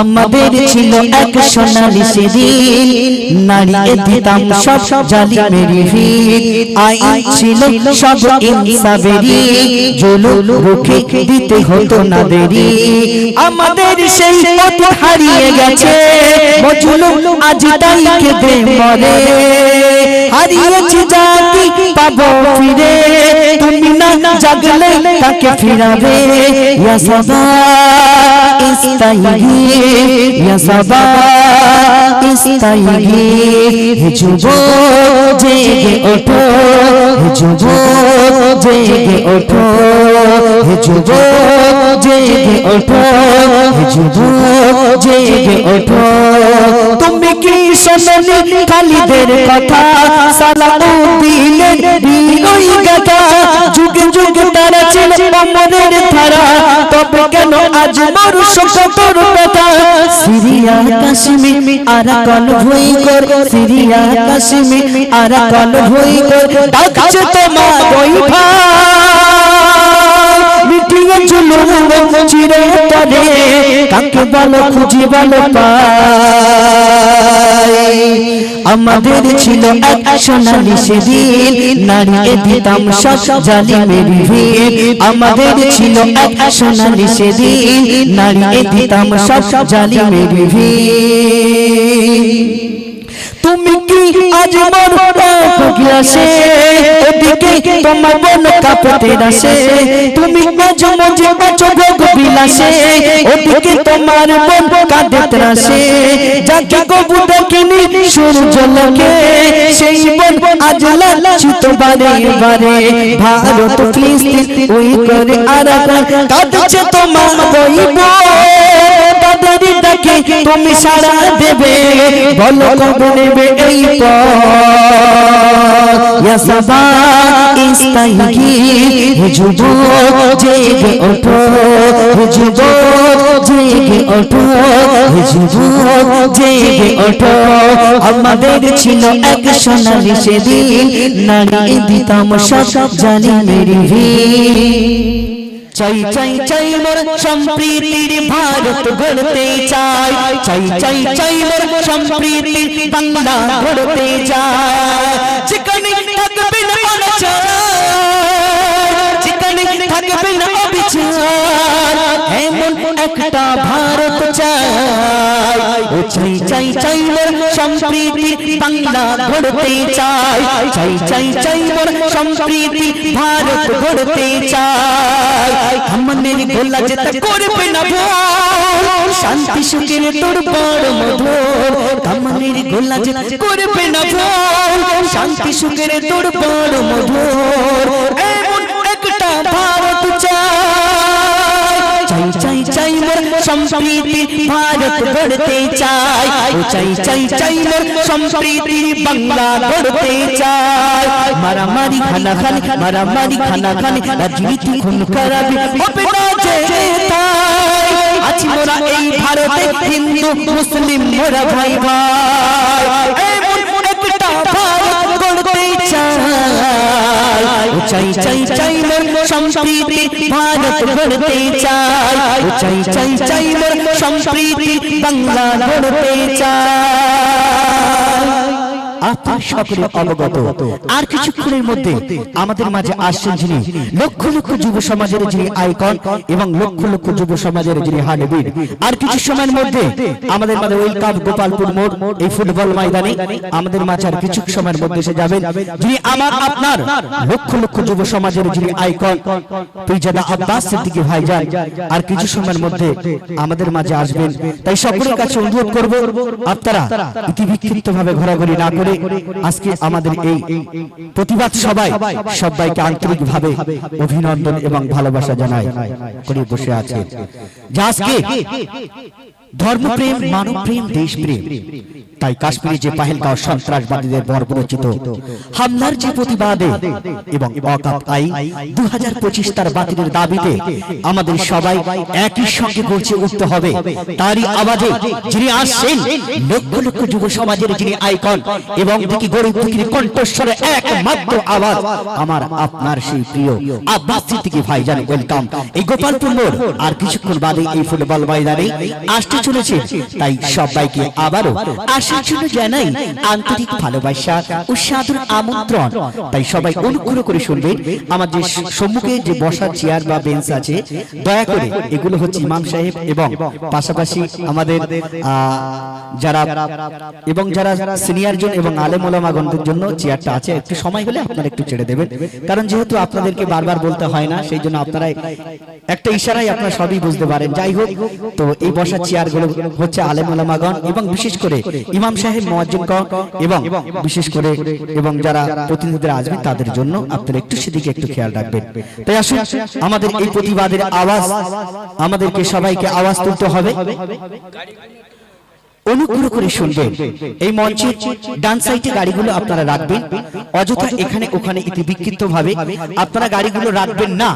আমাদের ছিল এক সোনালি সেদিন। নাড়িয়ে দিতাম সব জালি মেরি আইন ছিল সব রুখে দিতে হতো না দেরি আমাদের সেই পথ হারিয়ে গেছে। মজলুম আজ তাই কেঁদে মরে। হারিয়েছি জাতি পাবো ফিরে। জাগলে তাকে ফিরাবে। ইয়া সদা ইস্তাইগি ইয়া সদা ইস্তাইগি হে যুবক, জেগে ওঠো। হে যুবক, জেগে ওঠো। হে যুবক, জেগে ওঠো। হে যুবক, জেগে ওঠো। কি শোনি খালিদের কথা। সালাউদ্দিনের বিনয় গাথা, যুগে যুগে তারা ছিল অমরের ধারা। তবে কেন আজ মরুষ কতর ব্যথা? সিরিয়া, কাশ্মীর আরাকান ভুই কর। সিরিয়া, কাশ্মীর আরাকান ভুই কর। ডাকছে তোমার ওই মিটিয়ে চুলো চিরে তরে, কাকে বলো খুঁজি বলো পাই। আমাদের ছিল এক সোনালি সেদিন নাড়িয়ে দিতাম সব জালি মেরি ভিড়। আমাদের ছিল এক সোনালি সেদিন নাড়িয়ে দিতাম সব জালি মেরি ভিড়। তুমি কি আজ মর গিলাসে ওদিকে তোমার বন কাপতে রাসে তুমি আজ মজে বাঁচো ভোগ বিলাসে। ওদিকে তোমার বন কাঁদে ত্রাসে যাকে কবু দেখিনি সূর্য লোকে, সেই বন আজ লাচিত বারে বারে ভারত ফিলিস্তিন ওই করে আরাকান কাঁদছে তোমার বইব। তাদের ডাকে তুমি সাড়া দেবে, বলো কবে নেবে এই পসবা ইস্তাইগি হে যুবক জেগে ওঠো হে জেগে আমাদের ছিল এক সোনালি সেদিন নাড়িয়ে দিতাম সব জানি মেরি চাই চাই চাই মোর সম্প্রীতির ভারত গড়তে চাই। চাই চাই চাই মোর সম্প্রীতির বাংলা গড়তে চাই। চাই চাই চাই মোর সম্প্রীতির বাংলা গড়তে চাই। চাই চাই চাই মোর সম্প্রীতি ভারত গড়তে চাই। আমাদের গোলা যেতে করবে না ভুল শান্তি, সুখের তোর বড় মধুর। আমাদের গোলা যেতে করবে না ভুল শান্তি, সুখের তোর বড় মধুর। সম্প্রীতি ভারত গড়তে চাই চাই চাই চাই মোর সম্প্রীতি বাংলা গড়তে চাই মারামারি খানা খানি মারামারি খানা খানি রাজনীতি খুন খারাপি হবে না যে তাই আছি মোরা এই ভারতে হিন্দু, মুসলিম, মোরা ভাই ভাই। একটা গড়তে চাই চাই চাই মোর সম্প্রীতি ভারত গড়তে চাই চাই চাই চাই মোর সম্প্রীতি বাংলা গড়তে চাই আমাদের মাঝে আর কিছু সময়ের মধ্যে আমাদের মাঝে কিছু এসে যাবেন যিনি আমার, আপনার লক্ষ লক্ষ যুব সমাজের যিনি আইকন আর কিছু সময়ের মধ্যে আমাদের মাঝে আসবেন। তাই সকলের কাছে অনুরোধ করব, আপনারা ইতিবিক্ষিপ্ত ভাবে ঘোরাঘুরি না করে আজকে আমাদের এই প্রতিবাদ সবাই সবাইকে আন্তরিক ভাবে অভিনন্দন এবং ভালোবাসা জানায় করে বসে আছে। যা আজকে ধর্মপ্রেম, মানবপ্রেম, দেশপ্রেম তাই কাশ্মীরে যে পাহেলগাঁও সন্ত্রাসবাদীদের বর্বরচিত হামলার যে প্রতিবাদে এবং অকাপ আই দু হাজার পঁচিশ তার বাতিলের দাবিতে আমাদের সবাই একই সঙ্গে গর্জে উঠতে হবে। তারই আওয়াজে যিনি আসছেন লক্ষ লক্ষ যুব সমাজের যিনি আইকন এবং দেখি গরিব দুঃখীর কণ্ঠস্বরে একমাত্র আওয়াজ আমার আপনার সেই প্রিয় আব্বাস সিদ্দিকী ভাইজান ওয়েলকাম এই গোপালপুর মোড় আর কিছুক্ষণ বাদে এই ফুটবল ময়দানে আসতে চলেছে তাই সবাইকে আবারও আসার জন্য জানাই আন্তরিক ভালোবাসা ও সাদর আমন্ত্রণ। তাই সবাই অনুগ্রহ করে শুনবেন আমাদের সম্মুখে যে বসার চেয়ার বা বেঞ্চ আছে, দয়া করে এগুলো হচ্ছে ইমাম সাহেব এবং পাশাপাশি আমাদের যারা এবং যারা সিনিয়র জন এবং আলেম ওলামাগণদের জন্য চেয়ারটা আছে, একটু সময় হলে আপনারা একটু ছেড়ে দেবেন। কারণ যেহেতু আপনাদেরকে বারবার বলতে হয় না, সেই জন্য আপনারা একটা ইশারায় আপনারা সবই বুঝতে পারেন। যাই হোক, তো এই বসার চেয়ারগুলো হচ্ছে আলেম ওলামাগণ এবং বিশেষ করে ইমাম সাহেব মোয়াজ্জিনগণ এবং বিশেষ করে এবং যারা প্রতিনিধিরা আসবেন তাদের জন্য আপনারা একটু সেদিকে একটু খেয়াল রাখবেন। তাই আসুন আমাদের এই প্রতিবাদের আওয়াজ আমাদেরকে সবাইকে আওয়াজ তুলতে হবে। অনুগ্রহ করে শুনবেন। এই মঞ্চের ডান সাইডে গাড়িগুলো আপনারা রাখবেন। অযথা এখানে ওখানে ইতি বিক্ষিপ্ত ভাবে আপনারা গাড়িগুলো রাখবেন না।